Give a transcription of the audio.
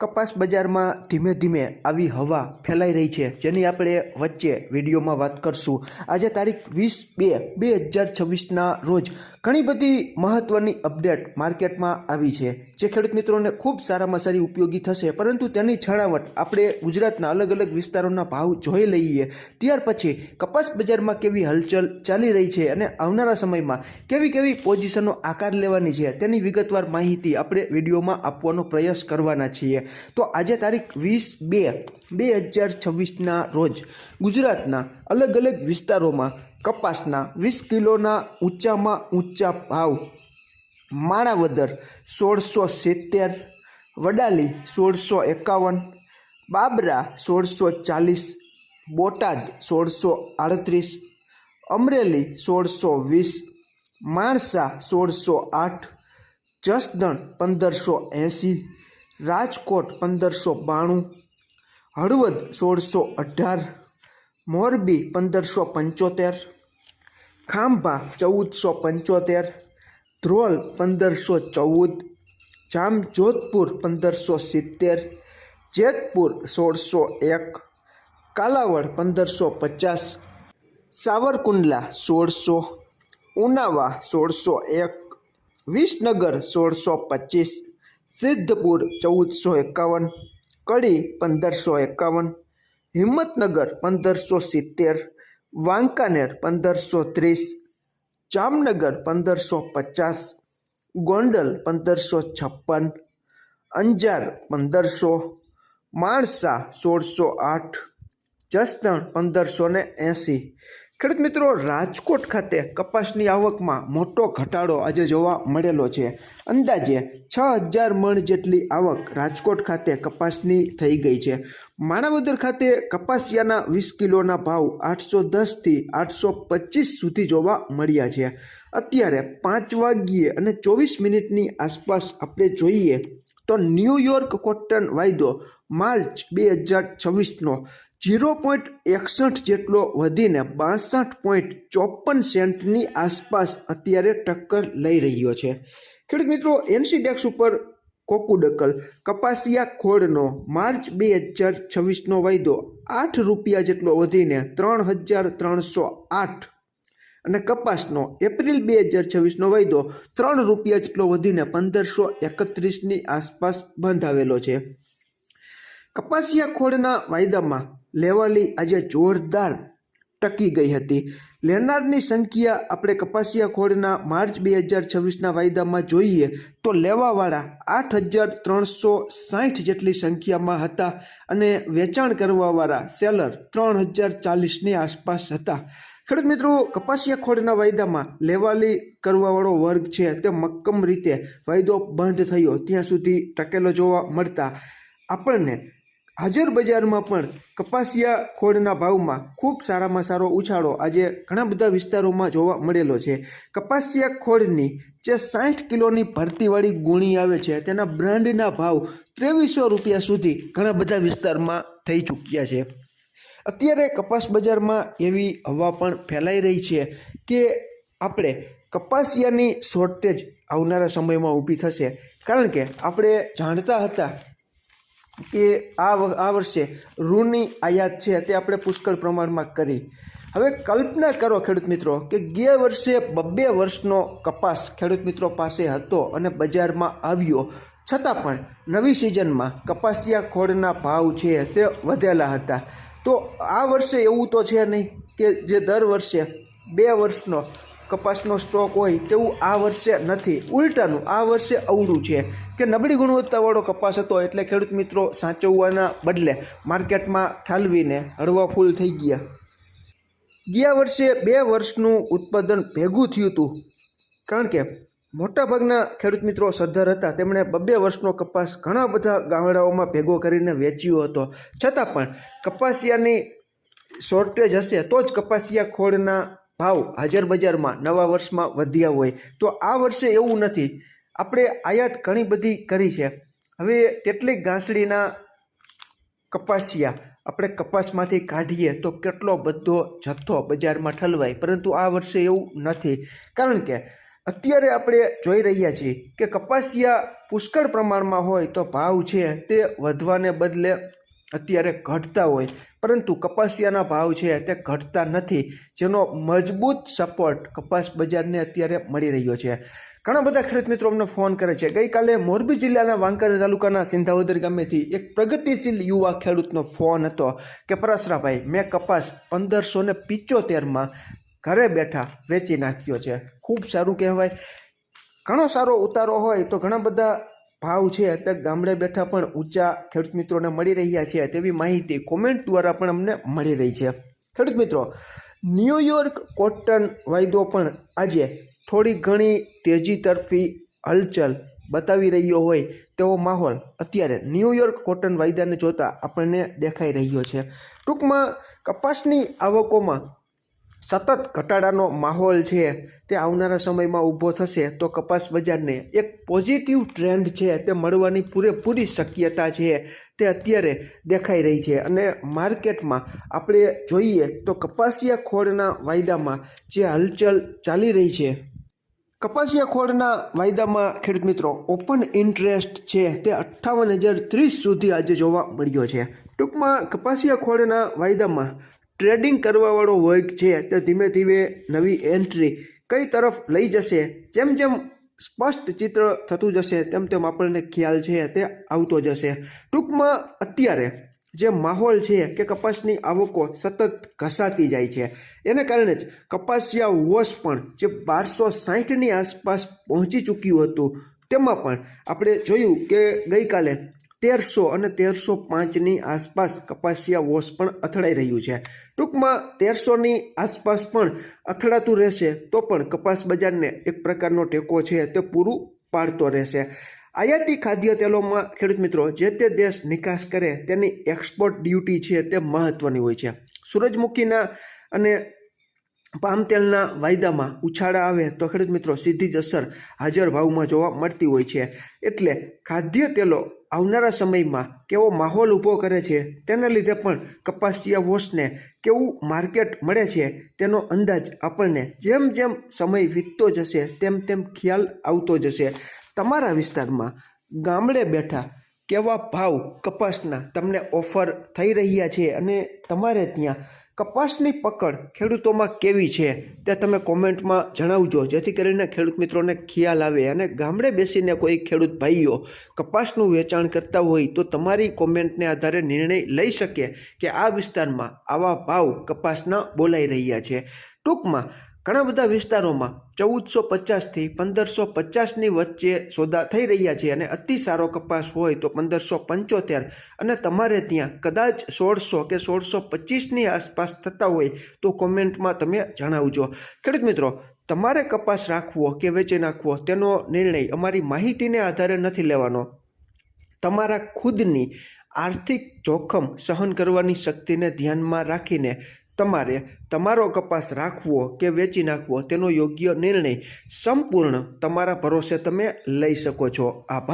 કપાસ બજારમાં ધીમે ધીમે આવી હવા ફેલાઈ રહી છે, જેની આપણે વચ્ચે વિડીયોમાં વાત કરશું. આજે તારીખ વીસ બે બે હજાર છવ્વીસના રોજ ઘણી બધી મહત્ત્વની અપડેટ માર્કેટમાં આવી છે, જે ખેડૂત મિત્રોને ખૂબ સારામાં સારી ઉપયોગી થશે. પરંતુ તેની છણાવટ આપણે ગુજરાતના અલગ અલગ વિસ્તારોના ભાવ જોઈ લઈએ. ત્યાર પછી કપાસ બજારમાં કેવી હલચલ ચાલી રહી છે અને આવનારા સમયમાં કેવી કેવી પોઝિશનો આકાર લેવાની છે, તેની વિગતવાર માહિતી આપણે વિડીયોમાં આપવાનો પ્રયાસ કરવાના છીએ. તો આજે તારીખ વીસ બે બે હજાર છવ્વીસના રોજ ગુજરાતના અલગ અલગ વિસ્તારોમાં કપાસના વીસ કિલોના ઊંચામાં ઊંચા ભાવ, માણાવદર સોળસો સિત્તેર, વડાલી સોળસો એકાવન, બાબરા સોળસો ચાલીસ, બોટાદ સોળસો આડત્રીસ, અમરેલી સોળસો વીસ, માણસા સોળસો આઠ, જસદણ પંદરસો એંસી રાજકોટ પંદરસો બાણું, હળવદ સોળસો અઢાર, મોરબી પંદરસો પંચોતેર, ખાંભા ચૌદસો પંચોતેર, ધ્રોલ પંદરસો ચૌદ, જામજોધપુર પંદરસો સિત્તેર, જેતપુર સોળસો એક, કાલાવડ પંદરસો પચાસ, સાવરકુંડલા સોળસો, ઉનાવા સોળસો એક, વિસનગર સોળસો પચીસ સિદ્ધપુર ચૌદસો એકાવન, કડી પંદરસો એકાવન, હિંમતનગર પંદરસો સિત્તેર, વાંકાનેર પંદરસો ત્રીસ, જામનગર પંદરસો પચાસ, ગોંડલ પંદરસો છપ્પન, અંજાર પંદરસો, માણસા સોળસો આઠ, જસદણ પંદરસો ને એંસી ખેડૂત મિત્રો, રાજકોટ ખાતે કપાસની આવકમાં મોટો ઘટાડો આજે જોવા મળેલો છે. અંદાજે છ હજાર મણ જેટલી આવક રાજકોટ ખાતે કપાસની થઈ ગઈ છે. માણાવદર ખાતે કપાસિયાના વીસ કિલોના ભાવ આઠસો દસથી આઠસો પચીસ સુધી જોવા મળ્યા છે. અત્યારે પાંચ વાગ્યે અને ચોવીસ મિનિટની આસપાસ આપણે જોઈએ તો ન્યૂયોર્ક કોટન વાયદો માર્ચ બે હજાર છવ્વીસનો જીરો પોઈન્ટ એકસઠ જેટલો વધીને બાસઠ પોઈન્ટ ચોપન સેન્ટની આસપાસ અત્યારે ટક્કર લઈ રહ્યો છે. ખેડૂત મિત્રો, એનસી ડેક્સ ઉપર કોકુડકલ કપાસિયા ખોળનો માર્ચ બે હજાર છવ્વીસનો વાયદો આઠ રૂપિયા જેટલો વધીને ત્રણ હજાર ત્રણસો આઠ. અને કપાસનો એપ્રિલ બે હજાર છવ્વીસનો વાયદો ત્રણ રૂપિયા જેટલો વધીને પંદરસો એકત્રીસની આસપાસ બંધ આવેલો છે. કપાસિયા ખોળના વાયદામાં લેવાલી આજે જોરદાર ટકી ગઈ હતી. લેનારની સંખ્યા આપણે કપાસિયા ખોળના માર્ચ બે હજાર છવ્વીસના વાયદામાં જોઈએ તો લેવાવાળા આઠ હજાર ત્રણસો સાઠ જેટલી સંખ્યામાં હતા અને વેચાણ કરવાવાળા સેલર ત્રણ હજાર ચાલીસની આસપાસ હતા. ખેડૂત મિત્રો કપાસિયા ખોળના વાયદામાં લેવાલી કરવાવાળો વર્ગ છે તે મક્કમ રીતે વાયદો બંધ થયો. ત્યાં સુધી ટકેલો જોવા મળતા આપણને હાજર બજારમાં પણ કપાસિયા ખોળના ભાવમાં ખૂબ સારામાં સારો ઉછાળો આજે ઘણા બધા વિસ્તારોમાં જોવા મળેલો છે. કપાસિયા ખોળની જે સાઠ કિલોની ભરતીવાળી ગુણી આવે છે, તેના બ્રાન્ડના ભાવ ત્રેવીસો રૂપિયા સુધી ઘણા બધા વિસ્તારમાં થઈ ચૂક્યા છે. અત્યારે કપાસ બજારમાં એવી હવા પણ ફેલાઈ રહી છે કે આપણે કપાસિયાની શોર્ટેજ આવનારા સમયમાં ઊભી થશે. કારણ કે આપણે જાણતા હતા કે આ આ વર્ષે રૂની આયાત છે તે આપણે પુષ્કળ પ્રમાણમાં કરી. હવે કલ્પના કરો ખેડૂત મિત્રો કે ગયા વર્ષે બબ્બે વર્ષનો કપાસ ખેડૂત મિત્રો પાસે હતો અને બજારમાં આવ્યો. છતાં પણ નવી સિઝનમાં કપાસિયા ખોળના ભાવ છે તે વધેલા હતા. તો આ વર્ષે એવું તો છે નહીં કે જે દર વર્ષે બે વર્ષનો કપાસનો સ્ટોક હોય તેવું આ વર્ષે નથી. ઉલટાનું, આ વર્ષે અવળું છે કે નબળી ગુણવત્તાવાળો કપાસ હતો એટલે ખેડૂત મિત્રો સાચવવાના બદલે માર્કેટમાં ઠાલવીને હળવા ફૂલ થઈ ગયા. ગયા વર્ષે બે વર્ષનું ઉત્પાદન ભેગું થયું હતું. કારણ કે મોટાભાગના ખેડૂત મિત્રો સદ્ધર હતા. તેમણે બબ્બે વર્ષનો કપાસ ઘણા બધા ગામડાઓમાં ભેગો કરીને વેચ્યો હતો. છતાં પણ કપાસિયાની શોર્ટેજ હશે તો જ કપાસિયા ખોળના ભાવ હાજર બજારમાં નવા વર્ષમાં વધ્યા હોય, તો આ વર્ષે એવું નથી. આપણે આયાત ઘણી બધી કરી છે. હવે કેટલીક ઘાસડીના કપાસિયા આપણે કપાસમાંથી કાઢીએ તો કેટલો બધો જથ્થો બજારમાં ઠલવાય, પરંતુ આ વર્ષે એવું નથી. કારણ કે અત્યારે આપણે જોઈ રહ્યા છીએ કે કપાસિયા પુષ્કળ પ્રમાણમાં હોય તો ભાવ છે તે વધવાને બદલે અત્યારે ઘટતા હોય. પરંતુ કપાસિયાના ભાવ છે તે ઘટતા નથી, જેનો મજબૂત સપોર્ટ કપાસ બજારને અત્યારે મળી રહ્યો છે. ઘણા બધા ખેડૂત મિત્રો અમને ફોન કરે છે. ગઈકાલે મોરબી જિલ્લાના વાંકાનેર તાલુકાના સિંધાવદર ગામેથી એક પ્રગતિશીલ યુવા ખેડૂતનો ફોન હતો કે, પરાસરાભાઈ, મેં કપાસ પંદરસો ને પિચોતેરમાં ઘરે બેઠા વેચી નાખ્યો છે. ખૂબ સારું કહેવાય. ઘણો સારો ઉતારો હોય તો ઘણા બધા ભાવ છે તે ગામડે બેઠા પણ ઊંચા ખેડૂત મિત્રોને મળી રહ્યા છે તેવી માહિતી કોમેન્ટ દ્વારા પણ અમને મળી રહી છે. ખેડૂત મિત્રો ન્યૂયોર્ક કોટન વાયદો પણ આજે થોડી ઘણી તેજી તરફી હલચલ બતાવી રહ્યો હોય તેવો માહોલ અત્યારે ન્યૂયોર્ક કોટન વાયદાને જોતા આપણને દેખાઈ રહ્યો છે. ટૂંકમાં કપાસની આવકોમાં સતત ઘટાડાનો માહોલ છે, તે આવનારા સમયમાં ઊભો થશે, તો કપાસ બજારને એક પોઝિટિવ ટ્રેન્ડ છે, તે મળવાની પૂરેપૂરી શક્યતા છે, તે અત્યારે દેખાઈ રહી છે. અને માર્કેટમાં આપણે જોઈએ તો કપાસિયા ખોળના વાયદામાં જે હલચલ ચાલી રહી છે. કપાસિયા ખોળના વાયદામાં ખેડૂત મિત્રો ઓપન ઇન્ટરેસ્ટ છે, તે અઠ્ઠાવન હજાર ત્રીસ સુધી આજે જોવા મળ્યો છે. ટૂંકમાં કપાસિયા ખોળના વાયદામાં ટ્રેડિંગ કરવાવાળો વર્ગ છે, તે ધીમે ધીમે નવી એન્ટ્રી કઈ તરફ લઈ જશે? જેમ જેમ સ્પષ્ટ ચિત્ર થતું જશે, તેમ તેમ આપણને ખ્યાલ છે તે આવતો જશે. ટૂંકમાં અત્યારે જે માહોલ છે કે કપાસની આવકો સતત ઘસાતી જાય છે. એને કારણે જ કપાસિયા વોશ પણ જે બારસો સાહીઠની આસપાસ પહોંચી ચૂક્યું હતું, તેમાં પણ આપણે જોયું કે ગઈકાલે તેરસો અને તેરસો પાંચની આસપાસ કપાસિયા વોશ પણ અથડાઈ રહ્યું છે. ટૂંકમાં તેરસોની આસપાસ પણ અથડાતું રહેશે તો પણ કપાસ બજારને એક પ્રકારનો ટેકો છે તે પૂરું પાડતો રહેશે. આયાતી ખાદ્ય તેલોમાં ખેડૂત મિત્રો, જે તે દેશ નિકાસ કરે તેની એક્સપોર્ટ ડ્યુટી છે તે મહત્ત્વની હોય છે. સૂરજમુખીના અને પામ તેલના વાયદામાં ઉછાળા આવે તો ખેડૂત મિત્રો, સીધી જ અસર હાજર ભાવમાં જોવા મળતી હોય છે. એટલે ખાદ્ય તેલો આવનારા સમયમાં કેવો માહોલ ઊભો કરે છે, તેના લીધે પણ કપાસિયા વોશને કેવું માર્કેટ મળે છે, તેનો અંદાજ આપણને જેમ જેમ સમય વીતતો જશે, તેમ તેમ ખ્યાલ આવતો જશે. તમારા વિસ્તારમાં ગામડે બેઠા કેવા ભાવ કપાસના તમને ઓફર થઈ રહ્યા છે અને તમારે ત્યાં કપાસની પકડ ખેડૂતોમાં કેવી છે તે તમે કોમેન્ટમાં જણાવજો. જેથી કરીને ખેડૂત મિત્રોને ખ્યાલ આવે અને ગામડે બેસીને કોઈ ખેડૂત ભાઈઓ કપાસનું વેચાણ કરતા હોય તો તમારી કોમેન્ટને આધારે નિર્ણય લઈ શકે કે આ વિસ્તારમાં આવા ભાવ કપાસના બોલાઈ રહ્યા છે. ટૂંકમાં ઘણા બધા વિસ્તારોમાં ચૌદસો પચાસથી પંદરસો પચાસની વચ્ચે સોદા થઈ રહ્યા છે અને અતિ સારો કપાસ હોય તો પંદરસો પંચોતેર અને તમારે ત્યાં કદાચ સોળસો કે સોળસો પચીસની આસપાસ થતા હોય તો કોમેન્ટમાં તમે જણાવજો. ખેડૂત મિત્રો, તમારે કપાસ રાખવો કે વેચી નાખવો તેનો નિર્ણય અમારી માહિતીને આધારે નથી લેવાનો. તમારા ખુદની આર્થિક જોખમ સહન કરવાની શક્તિને ધ્યાનમાં રાખીને તમારે તમારો કપાસ રાખવો કે વેચી નાખવો તેનો યોગ્ય નિર્ણય સંપૂર્ણ તમારા ભરોસે તમે લઈ શકો છો. આભાર.